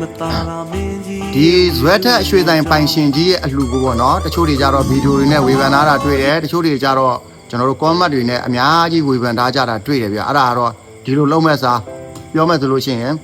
မသားလာမင်းကြီးဒီဇွဲထက်အရွှေတိုင်ပိုင်ရှင်ကြီးရဲ့အလှကိုပေါ့နော်တချို့တွေကြတော့ဗီဒီယိုတွေနဲ့ဝေဖန်ထားတာတွေ့တယ်တချို့တွေကြတော့ကျွန်တော်တို့ comment တွေနဲ့အများကြီးဝေဖန်ထားကြတာတွေ့တယ်ဗျအဲ့ဒါကတော့ဒီလိုလုံးမဲ့စားပြောမဲ့ဆိုလို့ရှိရင်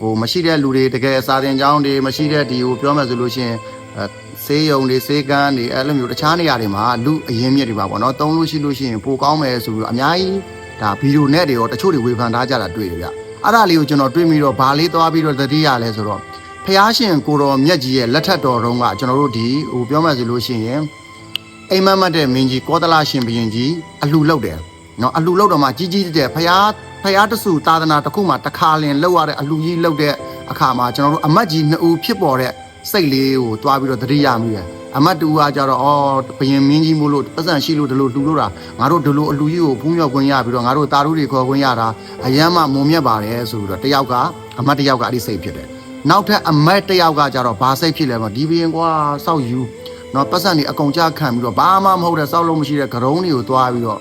ဟိုမရှိတဲ့လူတွေတကယ်စာသင်ကျောင်းတွေမရှိတဲ့ဒီဟိုပြောမဲ့ဆိုလို့ရှိရင်အဲဆေးရုံတွေဆေးကန်းတွေအဲ့လိုမျိုးတခြားနေရာတွေမှာလူအရင်မြစ်တွေပါပေါ့နော်တုံးလို့ရှိလို့ရှိရင်ပိုကောင်းမယ်ဆိုပြီးတော့အများကြီးဒါဗီဒီယိုနဲ့တွေရောတချို့တွေဝေဖန်ထားကြတာတွေ့တယ်ဗျ အဲ့ဒါလေးကိုကျွန်တော်တွေ့ပြီးတော့ဘာလေးသွားပြီးတော့သတိရလဲဆိုတော့ဖះရှင်ကိုတော်မြတ်ကြီးရဲ့လက်ထက်တော်တုန်းကကျွန်တော်တို့ဒီဟိုပြောမှဆိုလို့ရှိရင်အိမ်မက်မတ်တဲ့မင်းကြီးကောသလရှင်ဘုရင်ကြီးအလှလောက်တယ်နော်အလှလောက်တော့မှကြီးကြီးတဲ့ဖះဖះတဆူသာသနာတစ်ခုမှတစ်ခါလင်လောက်ရတဲ့အလှကြီးလောက်တဲ့အခါမှာကျွန်တော်တို့အမတ်ကြီးနှစ်ဦးဖြစ်ပေါ်တဲ့ စိတ်လေးကိုတွားပြီးတော့သတိရမိတယ်အမတ်တူကကြတော့အော်ဘုရင်မင်းကြီးမို့လို့ပတ်စံရှိလို့ဒီလိုလှူလို့တာငါတို့ဒီလိုအလှကြီးကိုဖူးမြောက်ခွင့်ရပြီးတော့ငါတို့တာရုတွေခေါ်ခွင့်ရတာအယမ်းမှမုံမြတ်ပါတယ်ဆိုပြီးတော့တယောက်ကအမတ်တယောက်ကအဲ့ဒီစိတ်ဖြစ်တယ်နောက်ထပ်အမက်တစ်ယောက်ကကြတော့ဘာစိတ်ဖြစ်လဲပေါ့ဒီဘရင်ကွာစောက်ယူနော်ပတ်စံနေအကုန်ကြခံပြီးတော့ဘာမှမဟုတ်တဲ့စောက်လုံးမရှိတဲ့ဂရုံးတွေကိုသွားပြီးတော့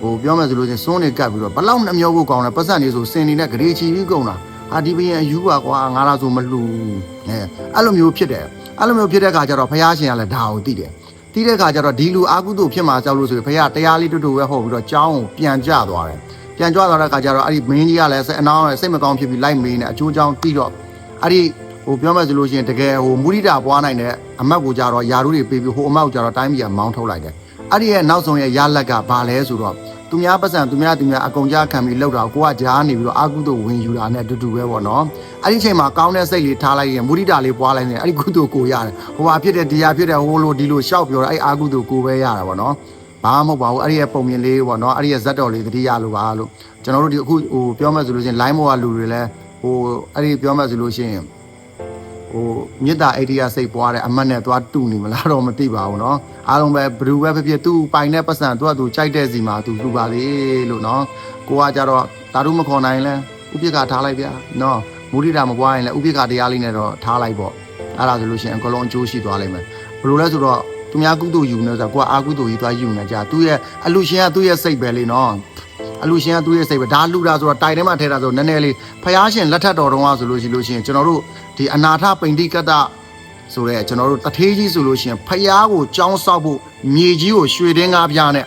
ဟိုပြောမယ်ဆိုလို့ချင်းစွန်းနေကပ်ပြီးတော့ဘလောက်နှမျောဖို့ကောင်းလဲပတ်စံနေဆိုစင်နေတဲ့ဂရေချီပြီးကုန်တာ ဟာဒီဘရင်အယူပါကွာငါလာဆိုမလှူအဲအဲ့လိုမျိုးဖြစ်တယ်အဲ့လိုမျိုးဖြစ်တဲ့ခါကျတော့ဖះရှင်ကလည်းဒါကိုသိတယ်သိတဲ့ခါကျတော့ဒီလူအာကုသို့ဖြစ်မှာကြောက်လို့ဆိုရင်ဖះတရားလေးတူတူပဲဟောပြီးတော့ကြောင်းကိုပြန်ကြသွားတယ်ပြန်ကြွသွားတဲ့ခါကျတော့အဲ့ဒီမင်းကြီးကလည်းစိတ်အနောင်းစိတ်မကောင်းဖြစ်ပြီးလိုက်မေးနေအချိုးကြောင်းပြီးတော့အဲ့ဒီဟိုပြောမယ်ဆိုလို့ရှိရင်တကယ်ဟိုမူရိတာပွားနိုင်တဲ့အမတ်ကိုကြတော့ယာရုတွေပေးပြီးဟိုအမတ်ကိုကြတော့တိုင်းပြည်ကမောင်းထုတ်လိုက်တယ်အဲ့ဒီရဲ့နောက်ဆုံးရဲ့ရလက်ကဘာလဲဆိုတော့ သူများပတ်စံသူများသူများအကုန်ကြားခံပြီးလောက်တာကိုကကြားနေပြီးတော့အာကုသို့ဝင်ယူတာနဲ့အတူတူပဲပေါ့နော်အဲ့ဒီအချိန်မှာကောင်းတဲ့စိတ်လေးထားလိုက်ရင်မူရိတာလေးပွားလိုက်ရင်အဲ့ဒီကုသို့ကိုရတယ်ဟိုဟာဖြစ်တဲ့တရားဖြစ်တဲ့ဟိုလိုဒီလိုရှောက်ပြောတော့အဲ့အာကုသို့ကိုပဲရတာပေါ့နော်ဘာမှမဟုတ်ပါဘူးအဲ့ဒီရဲ့ပုံမြင်လေးပေါ့နော်အဲ့ဒီရဲ့ဇက်တော်လေးတတိယလိုပါလို့ကျွန်တော်တို့ဒီအခုဟိုပြောမယ်ဆိုလို့ရှိရင် line မောကလူတွေလည်းဟိုအဲ့ဒီပြောမယ်ဆိုလို့ရှိရင် ဟိုမေတ္တာအိဒီယာစိတ်ပွားတဲ့အမတ်နဲ့သွားတူနေမလားတော့မသိပါဘူးเนาะအားလုံးပဲဘယ်သူပဲဖြစ်ဖြစ်သူပိုင်တဲ့ပတ်စံသူကသူကြိုက်တဲ့စီမှာသူလူပါလေလို့เนาะကိုကကြတော့တာရုမခေါ်နိုင်လဲဥပိ္ပခာထားလိုက်ဗျာเนาะမုဒိတာမပွားရင်လဲဥပိ္ပခာတရားလေးနဲ့တော့ထားလိုက်ပေါ့အဲ့ဒါဆိုလို့ရှိရင်အကလုံးအကျိုးရှိသွားလိမ့်မယ်ဘယ်လိုလဲဆိုတော့သူများကုသိုလ်ယူနေဆိုတော့ကိုကအာကုသိုလ်ကြီးသွားယူနေကြသူ့ရဲ့အလူရှင်ကသူ့ရဲ့စိတ်ပဲလေเนาะ အလူရှင်ကသူ့ရဲ့စိတ်ပဲဒါလူတာဆိုတော့တိုင်ထဲမှာထဲတာဆိုနည်းနည်းလေးဖျားရှင်လက်ထက်တော်တုန်းကဆိုလို့ရှိလို့ရှိရင်ကျွန်တော်တို့ဒီအနာထပိန္တိကတ္တဆိုတဲ့ကျွန်တော်တို့တထေးကြီးဆိုလို့ရှိရင်ဖျားကိုကြောင်းဆောက်ဖို့မြေကြီးကိုရွှေတင်းကားပြားနဲ့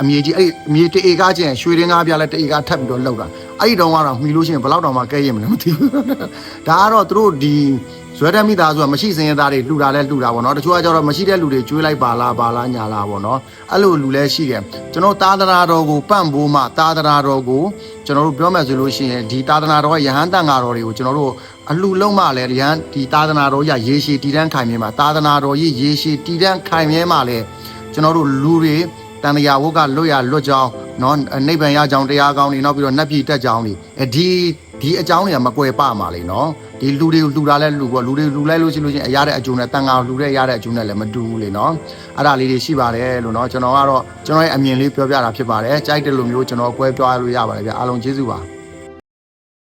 အမြေကြီးအဲ့အမြေတအေကားချင်းရွှေတင်းကားပြားလဲတအေကားထပ်ပြီးတော့လောက်တာအဲ့ဒီတုန်းကတော့မှီလို့ရှိရင်ဘယ်လောက်တောင်မှကဲရင်မလဲမသိဘူးဒါကတော့သူတို့ဒီ ဇွဲတက်မိသားစုကမရှိစင်းရဲသားတွေလှူတာလဲလှူတာပေါ့နော်တချို့ကကြတော့မရှိတဲ့လူတွေကျွေးလိုက်ပါလားပါလားညာလားပေါ့နော်အဲ့လိုလူလဲရှိတယ်ကျွန်တော်သာသနာတော်ကိုပန့်ဖို့မှသာသနာတော်ကိုကျွန်တော်တို့ပြောမယ်ဆိုလို့ရှိရင်ဒီသာသနာတော်ကယဟန်တန်ဃာတော်တွေကိုကျွန်တော်တို့အလှလုံးမှလည်းယဟန်ဒီသာသနာတော်ရရေရှည်တည်တံ့ခိုင်မြဲမှာသာသနာတော်ကြီးရေရှည်တည်တံ့ခိုင်မြဲမှာလည်းကျွန်တော်တို့လူတွေတန်တရားဝတ်ကလွတ်ရလွတ်ကြောင်းနော်နိဗ္ဗာန်ရကြောင်းတရားကောင်းတွေနောက်ပြီးတော့နတ်ပြည်တက်ကြောင်းတွေအဲဒီဒီအကြောင်းတွေကမကွယ်ပမှာလေနော် ဒီလူတွေကိုလူတာလဲလူပေါ့လူတွေလူလိုက်လို့ရှိလို့ချင်းအရတဲ့အကျိုးနဲ့တန်ငါလူတဲ့ရတဲ့အကျိုးနဲ့လည်းမတူဘူးလေနော်အဲ့ဒါလေးတွေရှိပါတယ်လို့နော်ကျွန်တော်ကတော့ကျွန်တော်ရဲ့အမြင်လေးပြောပြတာဖြစ်ပါတယ်ကြိုက်တဲ့လူမျိုးကျွန်တော်ကွဲပြားလို့ရပါတယ်ဗျအားလုံးကျေးဇူးပါ